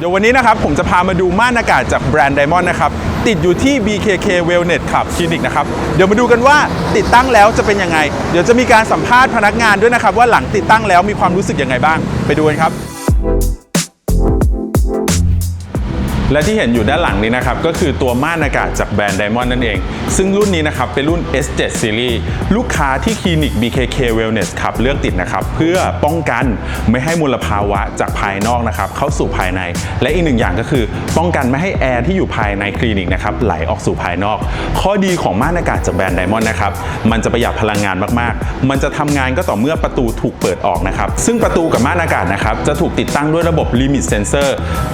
เดี๋ยววันนี้นะครับผมจะพามาดูม่านอากาศจากแบรนด์ไดมอนด์นะครับติดอยู่ที่ BKK Wellness Club Clinic นะครับเดี๋ยวมาดูกันว่าติดตั้งแล้วจะเป็นยังไง เดี๋ยวจะมีการสัมภาษณ์พนักงานด้วยนะครับว่าหลังติดตั้งแล้วมีความรู้สึกยังไงบ้าง ไปดูกันครับ และที่เห็นอยู่ด้านหลังนี้นะครับก็คือตัวม่านอากาศจากแบรนด์ Diamond นั่นเอง ซึ่งรุ่นนี้นะครับเป็นรุ่น S7 Series ลูกค้าที่คลินิก BKK Wellness ครับเลือกติดนะครับเพื่อป้องกันไม่ให้มลภาวะจากภายนอกนะครับเข้าสู่ภายใน และอีกหนึ่งอย่างก็คือ ป้องกันไม่ให้แอร์ที่อยู่ภายในคลินิกนะครับไหลออกสู่ภายนอก ข้อดีของม่านอากาศจากแบรนด์ Diamond นะครับมันจะประหยัดพลังงานมากๆ มันจะทำงานก็ต่อเมื่อประตูถูกเปิดออกนะครับซึ่งประตูกับม่านอากาศนะครับจะถูกติดตั้งด้วยระบบ Limit Sensor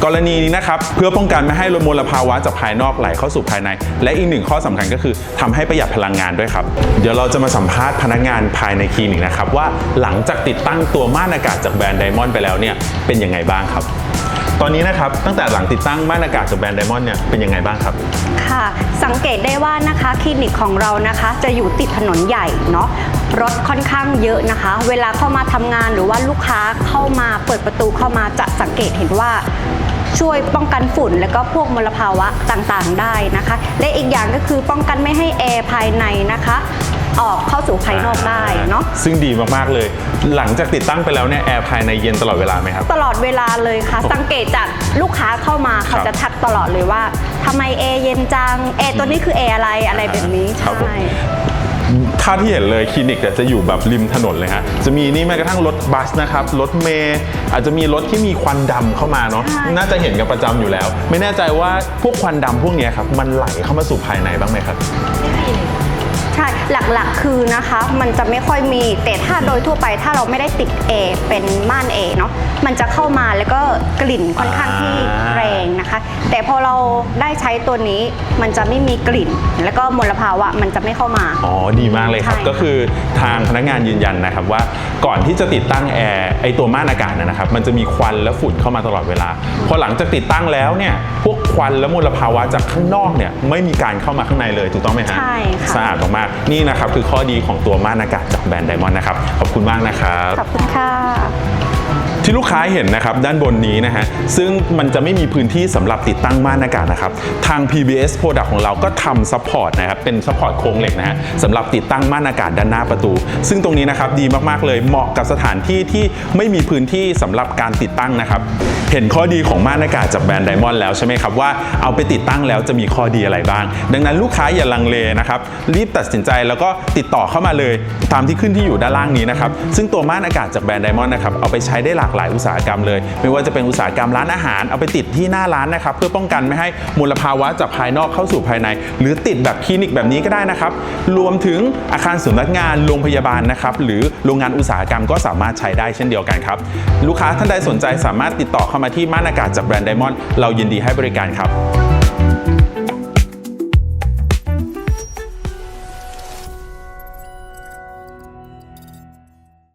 กรณีนี้นะครับเพื่อป้องกันไม่ให้มลภาวะจากภายนอกไหลเข้าสู่ภายใน และอีกหนึ่งข้อสำคัญก็คือทำให้ประหยัดพลังงานด้วยครับ เดี๋ยวเราจะมาสัมภาษณ์พนักงานภายในคลินิกนะครับว่าหลังจากติดตั้งตัวม่านอากาศจากแบรนด์ไดมอนด์ไปแล้วเนี่ยเป็นยังไงบ้างครับ ตอนนี้นะครับตั้งแต่หลังติดตั้งม่านอากาศจากแบรนด์ Diamond เนี่ยเป็นยังไงบ้างครับ ค่ะ สังเกตได้ว่านะคะคลินิกของเรานะคะจะอยู่ติดถนนใหญ่เนาะรถค่อนข้างเยอะนะคะ เวลาเข้ามาทำงานหรือว่าลูกค้าเข้ามาเปิดประตูเข้ามาจะสังเกตเห็นว่า ช่วยป้องกันฝุ่นและก็พวกมลภาวะต่างๆได้นะคะ และอีกอย่างก็คือป้องกันไม่ให้แอร์ภายในนะคะ ออกเข้าสู่ภายนอกได้เนาะซึ่งดีมากๆเลย หลังจากติดตั้งไปแล้วเนี่ยแอร์ภายในเย็นตลอดเวลาไหมครับ ตลอดเวลาเลยค่ะ สังเกตจากลูกค้าเข้ามาเขาจะทักตลอดเลยว่าทำไมแอร์เย็นจังแอร์ตัวนี้คือแอร์อะไรอะไรแบบนี้ครับผมใช่ถ้าที่เห็นเลยคลินิกเนี่ยจะอยู่แบบริมถนนเลยฮะ จะมีนี่แม้กระทั่งรถบัสนะครับ รถเมย์อาจจะมีรถที่มีควันดำเข้ามาเนาะใช่น่าจะเห็นกันประจำอยู่แล้ว ไม่แน่ใจว่าพวกควันดำพวกเนี้ยครับ มันไหลเข้ามาสู่ภายในบ้างไหมครับ ใช่หลักๆคือนะคะ มันจะไม่ค่อยมีแต่ถ้าโดยทั่วไปถ้าเราไม่ได้ติดเอเป็นม่านเอเนาะมันจะเข้ามาแล้วก็กลิ่นค่อนข้างที่แรง นะคะ แต่พอเราได้ใช้ตัวนี้มันจะไม่มีกลิ่น แล้วก็มลภาวะมันจะไม่เข้ามา อ๋อ ดีมากเลยครับ ใช่ ก็คือทางพนักงานยืนยันนะครับว่าก่อนที่จะติดตั้งแอร์ไอตัวม่านอากาศนะนะครับ มันจะมีควันและฝุ่นเข้ามาตลอดเวลา พอหลังจากติดตั้งแล้วเนี่ย พวกควันและมลภาวะจากข้างนอกเนี่ยไม่มีการเข้ามาข้างในเลยถูกต้องไหมฮะใช่ค่ะ สะอาดมากๆนี่นะครับคือข้อดีของตัวม่านอากาศจากแบรนด์ไดมอนด์นะครับ ขอบคุณมากนะครับ ขอบคุณค่ะ ที่ลูกค้าเห็นนะครับด้านบนนี้นะฮะซึ่งมันจะไม่มีพื้นที่สำหรับติดตั้งม่านอากาศนะครับทาง PBS Product ของเราก็ทำซัพพอร์ตนะครับเป็นซัพพอร์ตโครงเหล็กนะฮะสำหรับติดตั้งม่านอากาศด้านหน้าประตู ซึ่งตรงนี้นะครับดีมากๆเลยเหมาะกับสถานที่ที่ไม่มีพื้นที่สำหรับการติดตั้งนะครับเห็นข้อดีของม่านอากาศจากแบรนด์ไดมอนด์แล้วใช่ไหมครับว่าเอาไปติดตั้งแล้วจะมีข้อดีอะไรบ้าง ดังนั้นลูกค้าอย่าลังเลนะครับรีบตัดสินใจแล้วก็ติดต่อเข้ามาเลย ตามที่ขึ้นที่อยู่ด้านล่างนี้นะครับซึ่งตัวม่านอากาศจากแบรนด์ไดมอนด์นะครับเอาไปใช้ได้หลากหลายอุตสาหกรรมเลย ไม่ว่าจะเป็นอุตสาหกรรมร้านอาหารเอาไปติดที่หน้าร้านนะครับเพื่อป้องกันไม่ให้มลภาวะจากภายนอกเข้าสู่ภายใน หรือติดแบบคลินิกแบบนี้ก็ได้นะครับ รวมถึงอาคารสำนักงานโรงพยาบาลนะครับหรือโรงงานอุตสาหกรรมก็สามารถใช้ได้เช่นเดียวกันครับลูกค้าท่านใดสนใจสามารถติดต่อเข้ามาที่ม่านอากาศจากแบรนด์ไดมอนด์เรายินดีให้บริการครับ